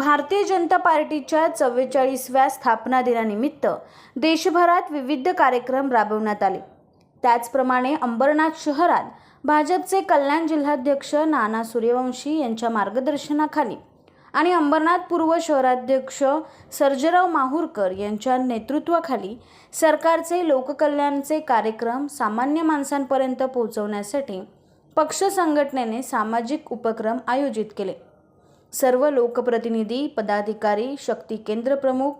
भारतीय जनता पार्टीच्या चव्वेचाळीसव्या स्थापना दिनानिमित्त देशभरात विविध कार्यक्रम राबवण्यात आले. त्याचप्रमाणे अंबरनाथ शहरात भाजपचे कल्याण जिल्हाध्यक्ष नाना सूर्यवंशी यांच्या मार्गदर्शनाखाली आणि अंबरनाथ पूर्व शहराध्यक्ष सर्जेराव माहूरकर यांच्या नेतृत्वाखाली सरकारचे लोककल्याणचे कार्यक्रम सामान्य माणसांपर्यंत पोहोचवण्यासाठी पक्ष संघटनेने सामाजिक उपक्रम आयोजित केले. सर्व लोकप्रतिनिधी पदाधिकारी शक्ती केंद्र प्रमुख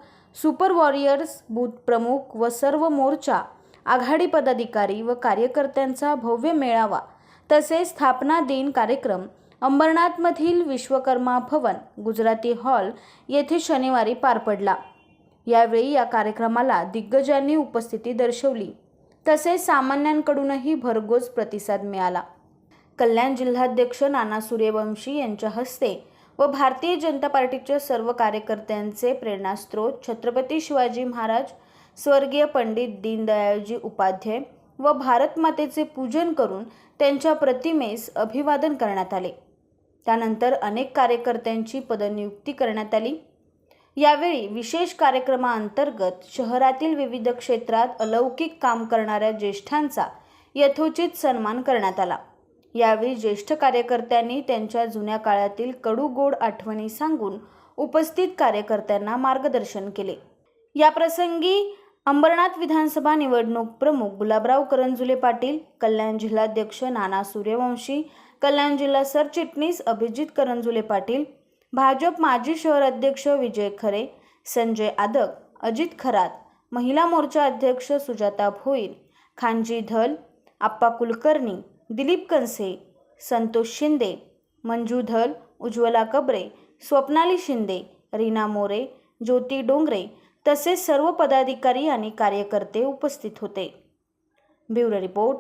सुपर वॉरियर्स बूथ प्रमुख व सर्व मोर्चा आघाडी पदाधिकारी व कार्यकर्त्यांचा भव्य मेळावा तसेच स्थापना दिन कार्यक्रम अंबरनाथमधील विश्वकर्मा भवन गुजराती हॉल येथे शनिवारी पार पडला. यावेळी या कार्यक्रमाला दिग्गजांनी उपस्थिती दर्शवली. तसेच सामान्यांकडूनही भरघोस प्रतिसाद मिळाला. कल्याण जिल्हाध्यक्ष नाना सूर्यवंशी यांच्या हस्ते व भारतीय जनता पार्टीच्या सर्व कार्यकर्त्यांचे प्रेरणास्त्रोत छत्रपती शिवाजी महाराज स्वर्गीय पंडित दीनदयाळजी उपाध्याय व भारतमातेचे पूजन करून त्यांच्या प्रतिमेस अभिवादन करण्यात आले. त्यानंतर अनेक कार्यकर्त्यांची पदनियुक्ती करण्यात आली. यावेळी विशेष कार्यक्रमाअंतर्गत शहरातील विविध क्षेत्रात अलौकिक काम करणाऱ्या ज्येष्ठांचा यथोचित सन्मान करण्यात आला. यावेळी ज्येष्ठ कार्यकर्त्यांनी त्यांच्या जुन्या काळातील कडू गोड आठवणी सांगून उपस्थित कार्यकर्त्यांना मार्गदर्शन केले. या प्रसंगी अंबरनाथ विधानसभा निवडणूक प्रमुख गुलाबराव करंजुले पाटील कल्याण जिल्हाध्यक्ष नाना सूर्यवंशी कल्याण जिल्हा सरचिटणीस अभिजित करंजुले पाटील भाजप माजी शहर अध्यक्ष विजय खरे संजय आदक अजित खरात महिला मोर्चा अध्यक्ष सुजाता भोईर खानजी धल आप्पा कुलकर्णी दिलीप कनसे संतोष शिंदे मंजू धल उज्ज्वला कबरे स्वप्नाली शिंदे रीना मोरे ज्योती डोंगरे तसेच सर्व पदाधिकारी आणि कार्यकर्ते उपस्थित होते. ब्युरो रिपोर्ट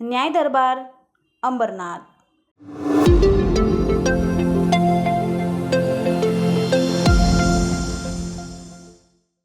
न्याय दरबार अंबरनाथ.